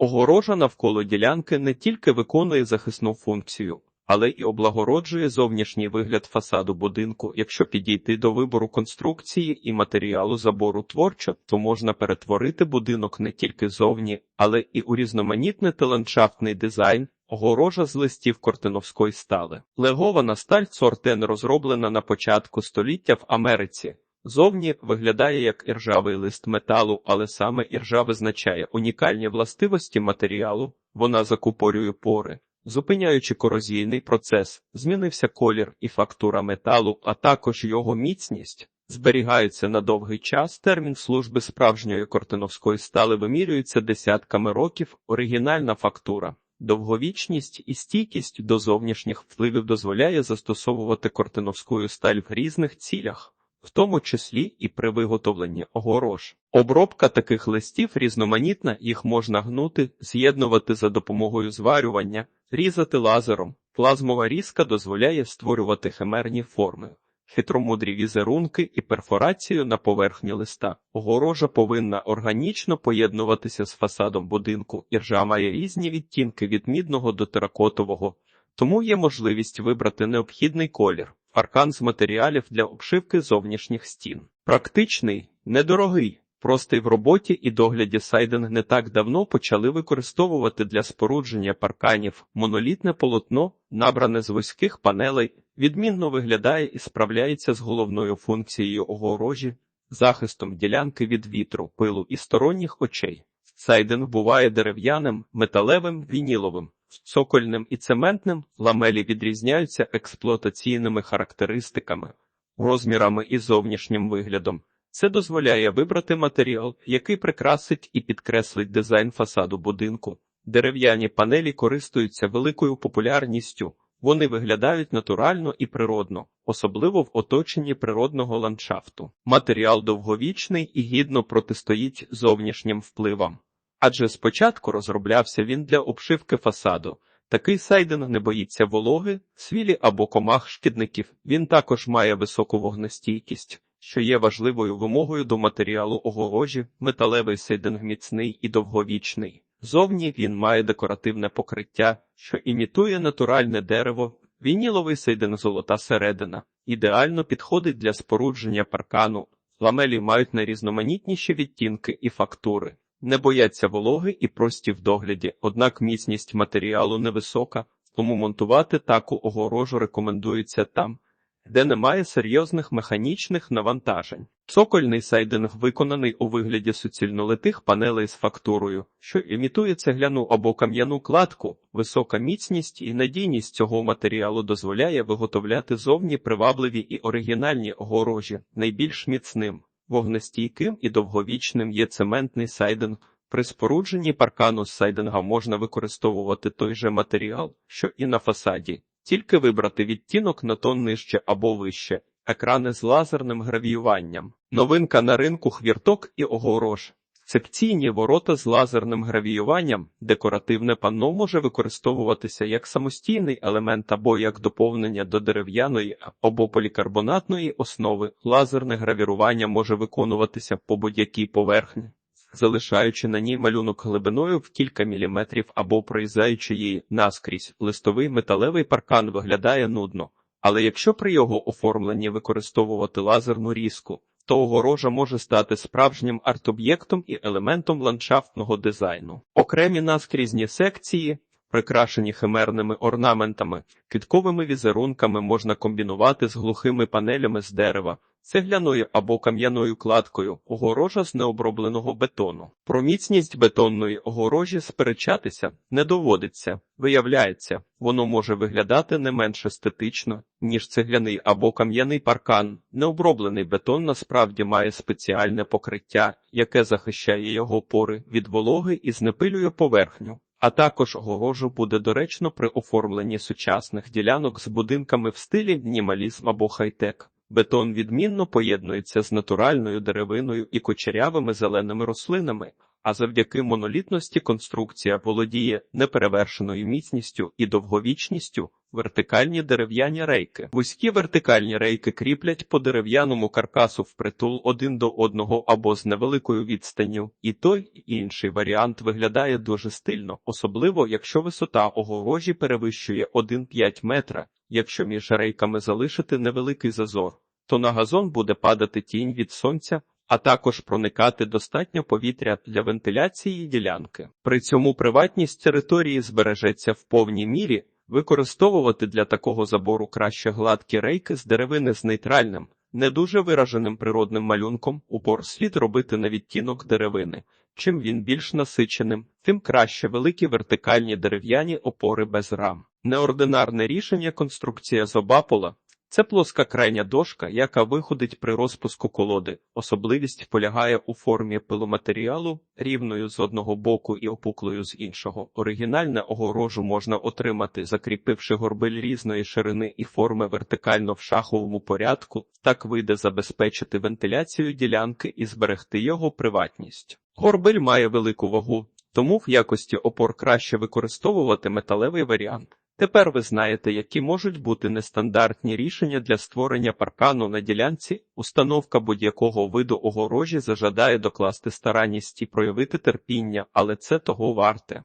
Огорожа навколо ділянки не тільки виконує захисну функцію, але й облагороджує зовнішній вигляд фасаду будинку. Якщо підійти до вибору конструкції і матеріалу забору творчо, то можна перетворити будинок не тільки зовні, але і у різноманітний ландшафтний дизайн. Огорожа з листів кортиновської стали. Легована сталь сортен розроблена на початку століття в Америці. Зовні виглядає як іржавий лист металу, але саме іржа визначає унікальні властивості матеріалу, вона закупорює пори. Зупиняючи корозійний процес, змінився колір і фактура металу, а також його міцність. Зберігаються на довгий час. Термін служби справжньої кортиновської стали вимірюється десятками років. Оригінальна фактура. Довговічність і стійкість до зовнішніх впливів дозволяє застосовувати кортиновську сталь в різних цілях, в тому числі і при виготовленні огорож. Обробка таких листів різноманітна, їх можна гнути, з'єднувати за допомогою зварювання, різати лазером. Плазмова різка дозволяє створювати химерні форми. Хитромудрі візерунки і перфорацію на поверхні листа. Огорожа повинна органічно поєднуватися з фасадом будинку. Іржа має різні відтінки від мідного до теракотового, тому є можливість вибрати необхідний колір. Аркан з матеріалів для обшивки зовнішніх стін. Практичний, недорогий, простий в роботі і догляді сайдинг не так давно почали використовувати для спорудження парканів монолітне полотно, набране з вузьких панелей, відмінно виглядає і справляється з головною функцією огорожі, захистом ділянки від вітру, пилу і сторонніх очей. Сайдинг буває дерев'яним, металевим, вініловим. Цокольним і цементним ламелі відрізняються експлуатаційними характеристиками, розмірами і зовнішнім виглядом. Це дозволяє вибрати матеріал, який прикрасить і підкреслить дизайн фасаду будинку. Дерев'яні панелі користуються великою популярністю, вони виглядають натурально і природно, особливо в оточенні природного ландшафту. Матеріал довговічний і гідно протистоїть зовнішнім впливам. Адже спочатку розроблявся він для обшивки фасаду. Такий сайдинг не боїться вологи, свілі або комах шкідників. Він також має високу вогнестійкість, що є важливою вимогою до матеріалу огорожі, металевий сайдинг міцний і довговічний. Зовні він має декоративне покриття, що імітує натуральне дерево, вініловий сейдинг золота середина, ідеально підходить для спорудження паркану. Ламелі мають найрізноманітніші відтінки і фактури. Не бояться вологи і прості в догляді, однак міцність матеріалу невисока, тому монтувати таку огорожу рекомендується там, де немає серйозних механічних навантажень. Цокольний сайдинг виконаний у вигляді суцільнолитих панелей з фактурою, що імітує цегляну або кам'яну кладку. Висока міцність і надійність цього матеріалу дозволяє виготовляти зовні привабливі і оригінальні огорожі, найбільш міцним. Вогнестійким і довговічним є цементний сайдинг. При спорудженні паркану з сайдинга можна використовувати той же матеріал, що і на фасаді, тільки вибрати відтінок на тон нижче або вище, екрани з лазерним гравіюванням. Новинка на ринку хвірток і огорож. Секційні ворота з лазерним гравіюванням, декоративне панно може використовуватися як самостійний елемент або як доповнення до дерев'яної або полікарбонатної основи. Лазерне гравірування може виконуватися по будь-якій поверхні, залишаючи на ній малюнок глибиною в кілька міліметрів або проїзаючи її наскрізь. Листовий металевий паркан виглядає нудно, але якщо при його оформленні використовувати лазерну різку, то огорожа може стати справжнім арт-об'єктом і елементом ландшафтного дизайну. Окремі наскрізні секції, прикрашені химерними орнаментами, квітковими візерунками можна комбінувати з глухими панелями з дерева, цегляною або кам'яною кладкою, огорожа з необробленого бетону. Про міцність бетонної огорожі сперечатися не доводиться. Виявляється, воно може виглядати не менш естетично, ніж цегляний або кам'яний паркан. Необроблений бетон насправді має спеціальне покриття, яке захищає його пори від вологи і знепилює поверхню. А також огорожу буде доречно при оформленні сучасних ділянок з будинками в стилі мінімалізм або хай-тек. Бетон відмінно поєднується з натуральною деревиною і кочерявими зеленими рослинами, а завдяки монолітності конструкція володіє неперевершеною міцністю і довговічністю. Вертикальні дерев'яні рейки. Вузькі вертикальні рейки кріплять по дерев'яному каркасу впритул один до одного або з невеликою відстанню. І той, і інший варіант виглядає дуже стильно, особливо якщо висота огорожі перевищує 1,5 метра. Якщо між рейками залишити невеликий зазор, то на газон буде падати тінь від сонця, а також проникати достатньо повітря для вентиляції ділянки. При цьому приватність території збережеться в повній мірі. Використовувати для такого забору краще гладкі рейки з деревини з нейтральним, не дуже вираженим природним малюнком, упор слід робити на відтінок деревини. Чим він більш насиченим, тим краще великі вертикальні дерев'яні опори без рам. Неординарне рішення конструкція з обапола це плоска крайня дошка, яка виходить при розпуску колоди. Особливість полягає у формі пиломатеріалу, рівною з одного боку і опуклою з іншого. Оригінальне огорожу можна отримати, закріпивши горбиль різної ширини і форми вертикально в шаховому порядку. Так вийде забезпечити вентиляцію ділянки і зберегти його приватність. Горбиль має велику вагу, тому в якості опор краще використовувати металевий варіант. Тепер ви знаєте, які можуть бути нестандартні рішення для створення паркану на ділянці. Установка будь-якого виду огорожі зажадає докласти старанність і проявити терпіння, але це того варте.